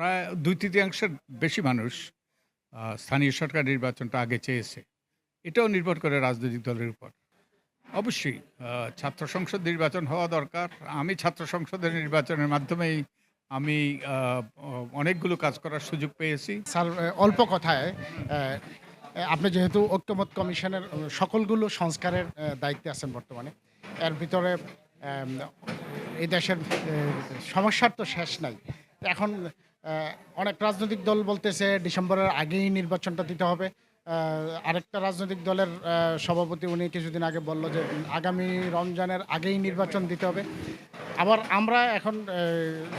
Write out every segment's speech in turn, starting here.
প্রায় দুই তৃতীয়াংশের বেশি মানুষ স্থানীয় সরকার নির্বাচনটা আগে চেয়েছে। এটাও নির্ভর করে রাজনৈতিক দলের উপর। অবশ্যই ছাত্র সংসদ নির্বাচন হওয়া দরকার। আমি ছাত্র সংসদের নির্বাচনের মাধ্যমেই আমি অনেকগুলো কাজ করার সুযোগ পেয়েছি। স্যার অল্প কথায় আপনি যেহেতু ঐক্যমত কমিশনের সকলগুলো সংস্কারের দায়িত্বে আছেন বর্তমানে, এর ভিতরে এই দেশের সমস্যার তো শেষ নাই। এখন অনেক রাজনৈতিক দল বলতেছে ডিসেম্বরের আগেই নির্বাচনটা দিতে হবে। আরেকটা রাজনৈতিক দলের সভাপতি উনি কিছুদিন আগে বলল যে আগামী রমজানের আগেই নির্বাচন দিতে হবে। আবার আমরা এখন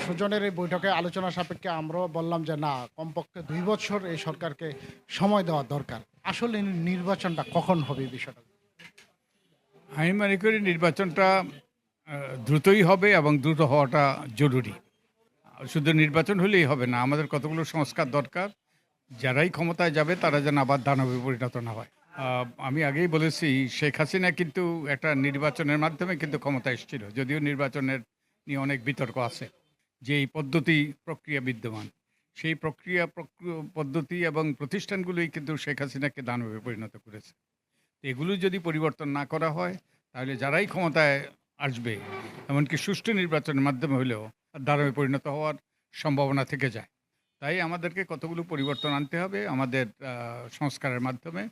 সুজনের এই বৈঠকে আলোচনা সাপেক্ষে আমরাও বললাম যে না, কমপক্ষে দুই বছর এই সরকারকে সময় দেওয়া দরকার। আসলে নির্বাচনটা কখন হবে বিষয়টা? আমি মনে করি নির্বাচনটা দ্রুতই হবে এবং দ্রুত হওয়াটা জরুরি। শুধু নির্বাচন হলেই হবে না, আমাদের কতগুলো সংস্কার দরকার, যারাই ক্ষমতায় যাবে তারা যেন আবার দানবে, পরিণত না হয়। আমি আগেই বলেছি, শেখ হাসিনা কিন্তু একটা নির্বাচনের মাধ্যমে কিন্তু ক্ষমতা এসেছিল, যদিও নির্বাচনের নিয়ে অনেক বিতর্ক আছে, যে এই পদ্ধতি প্রক্রিয়া বিদ্যমান। সেই প্রক্রিয়া পদ্ধতি এবং প্রতিষ্ঠানগুলোই কিন্তু শেখ হাসিনাকে দানবে, পরিণত করেছে। এগুলো যদি পরিবর্তন না করা হয়, তাহলে যারাই ক্ষমতায় আসবে, এমনকি সুষ্ঠু নির্বাচনের মাধ্যমে হলেও দাঁড়াবে পরিণত হওয়ার সম্ভাবনা থেকে যায়। তাই আমাদেরকে কতগুলো পরিবর্তন আনতে হবে, আমাদের সংস্কারের মাধ্যমে,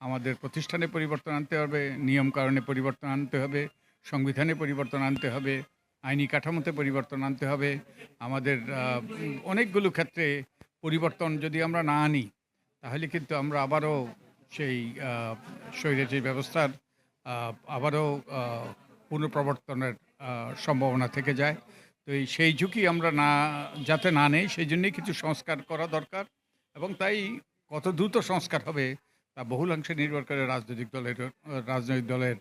আমাদের প্রতিষ্ঠানে পরিবর্তন আনতে হবে, নিয়মকানুনে পরিবর্তন আনতে হবে, সংবিধানে পরিবর্তন আনতে হবে, আইনি কাঠামোতে পরিবর্তন আনতে হবে, আমাদের অনেকগুলো ক্ষেত্রে পরিবর্তন যদি আমরা না আনি, তাহলে কিন্তু আমরা আবারও সেই স্বৈরাচারী ব্যবস্থার আবারও পুনঃপ্রবর্তনের সম্ভাবনা থেকে যায়। তো এই সেই ঝুঁকি আমরা না, যাতে না নেই, সেই জন্যেই কিছু সংস্কার করা দরকার। এবং তাই কত দ্রুত সংস্কার হবে, তা বহুলাংশে নির্ভর করে রাজনৈতিক দলের রাজনৈতিক দলের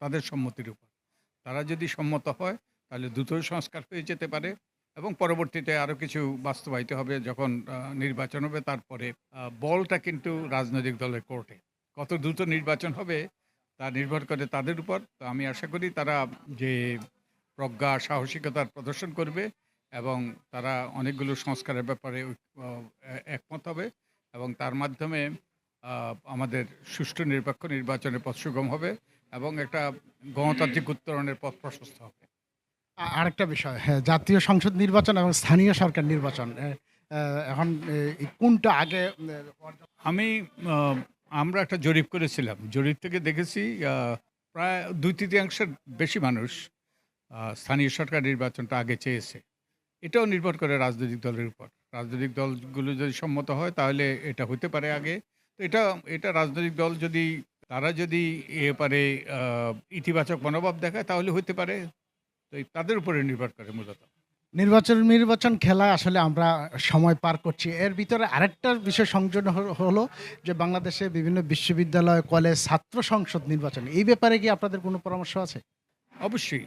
তাদের সম্মতির উপর। তারা যদি সম্মত হয়, তাহলে দ্রুতই সংস্কার হয়ে যেতে পারে এবং পরবর্তীতে আরও কিছু বাস্তবায়িত হবে যখন নির্বাচন হবে। তারপরে বলটা কিন্তু রাজনৈতিক দলের কোর্টে। কত দ্রুত নির্বাচন হবে, তা নির্ভর করে তাদের উপর। তো আমি আশা করি তারা যে প্রজ্ঞা সাহসিকতার প্রদর্শন করবে এবং তারা অনেকগুলো সংস্কারের ব্যাপারে একমত হবে এবং তার মাধ্যমে আমাদের সুষ্ঠু নিরপেক্ষ নির্বাচনের পথ সুগম হবে এবং একটা গণতান্ত্রিক উত্তরণের পথ প্রশস্ত হবে। আরেকটা বিষয় হ্যাঁ জাতীয় সংসদ নির্বাচন এবং স্থানীয় সরকার নির্বাচন এখন কোনটা আগে আমি আমরা একটা জরিপ করেছিলাম। জরিপ থেকে দেখেছি প্রায় দুই তৃতীয়াংশের বেশি মানুষ স্থানীয় সরকার নির্বাচনটা আগে চেয়েছে। এটাও নির্ভর করে রাজনৈতিক দলের উপর। রাজনৈতিক দলগুলো যদি সম্মত হয়, তাহলে এটা হতে পারে আগে। তো এটা এটা রাজনৈতিক দল যদি, তারা যদি এ পারে ইতিবাচক মনোভাব দেখায়, তাহলে হতে পারে। তো তাদের উপরে নির্ভর করে মূলত। নির্বাচন নির্বাচন খেলা আসলে আমরা সময় পার করছি। এর ভিতরে আরেকটা বিষয় সংযোজন হলো যে বাংলাদেশে বিভিন্ন বিশ্ববিদ্যালয়, কলেজ, ছাত্র সংসদ নির্বাচন। এই ব্যাপারে কি আপনাদের কোনো পরামর্শ আছে? অবশ্যই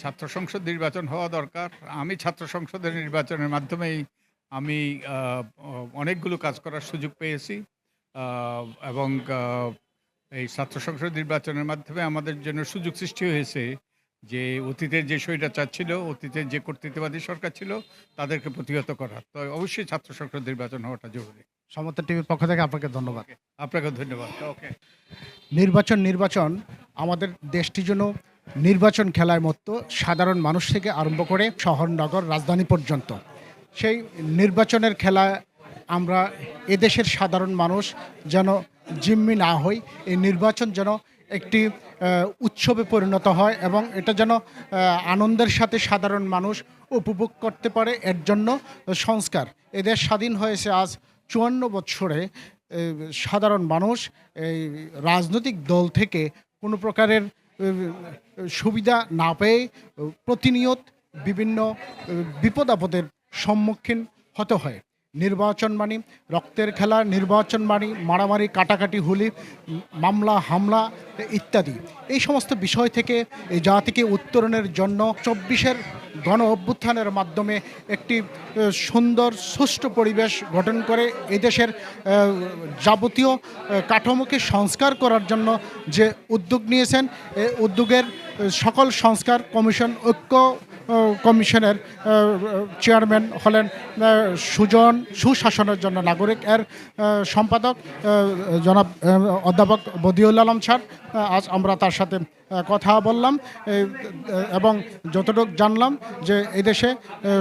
ছাত্র সংসদ নির্বাচন হওয়া দরকার। আমি ছাত্র সংসদের নির্বাচনের মাধ্যমেই আমি অনেকগুলো কাজ করার সুযোগ পেয়েছি এবং এই ছাত্র সংসদ নির্বাচনের মাধ্যমে আমাদের জন্য সুযোগ সৃষ্টি হয়েছে যে অতীতের যে স্বৈরাচার ছিল অতীতের যে কর্তৃত্ববাদী সরকার ছিল তাদেরকে প্রতিহত করা তো অবশ্যই ছাত্র সংসদ নির্বাচন হওয়াটা জরুরি। সমতা টিভির পক্ষ থেকে আপনাকে ধন্যবাদ। আপনাকে ধন্যবাদ। ওকে। নির্বাচন নির্বাচন আমাদের দেশটি যেন নির্বাচন খেলার মতো সাধারণ মানুষ থেকে আরম্ভ করে শহর, নগর, রাজধানী পর্যন্ত। সেই নির্বাচনের খেলা আমরা এদেশের সাধারণ মানুষ যেন জিম্মি না হই, এই নির্বাচন যেন একটি উৎসবে পরিণত হয় এবং এটা যেন আনন্দের সাথে সাধারণ মানুষ উপভোগ করতে পারে, এর জন্য সংস্কার। এদের স্বাধীন হয়েছে আজ চুয়ান্ন বৎসরে সাধারণ মানুষ এই রাজনৈতিক দল থেকে কোনো প্রকারের সুবিধা না পেয়ে প্রতিনিয়ত বিভিন্ন বিপদ আপদের সম্মুখীন হতে হয়। নির্বাচন মানে রক্তের খেলা, নির্বাচন মানে মারামারি, কাটাকাটি, হুলি, মামলা, হামলা ইত্যাদি। এই সমস্ত বিষয় থেকে এই জাতিকে উত্তরণের জন্য চব্বিশের গণ অভ্যুত্থানের মাধ্যমে একটি সুন্দর, সুষ্ঠু পরিবেশ গঠন করে এদেশের যাবতীয় কাঠামোকে সংস্কার করার জন্য যে উদ্যোগ নিয়েছেন উদ্যোগের সকল সংস্কার কমিশন ঐক্য কমিশনের চেয়ারম্যান হলেন সুজন, সুশাসনের জন্য নাগরিক। এর সম্পাদক জনাব অধ্যাপক বদিউল আলম স্যার। আজ আমরা তার সাথে কথা বললাম। এবং যতটুকু জানলাম যে এদেশে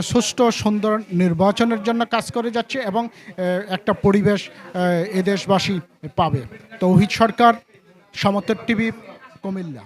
সুষ্ঠু, সুন্দর নির্বাচনের জন্য কাজ করে যাচ্ছে এবং একটা পরিবেশ এদেশবাসী পাবে। তৌহিদ সরকার সমতর টিভি, কুমিল্লা।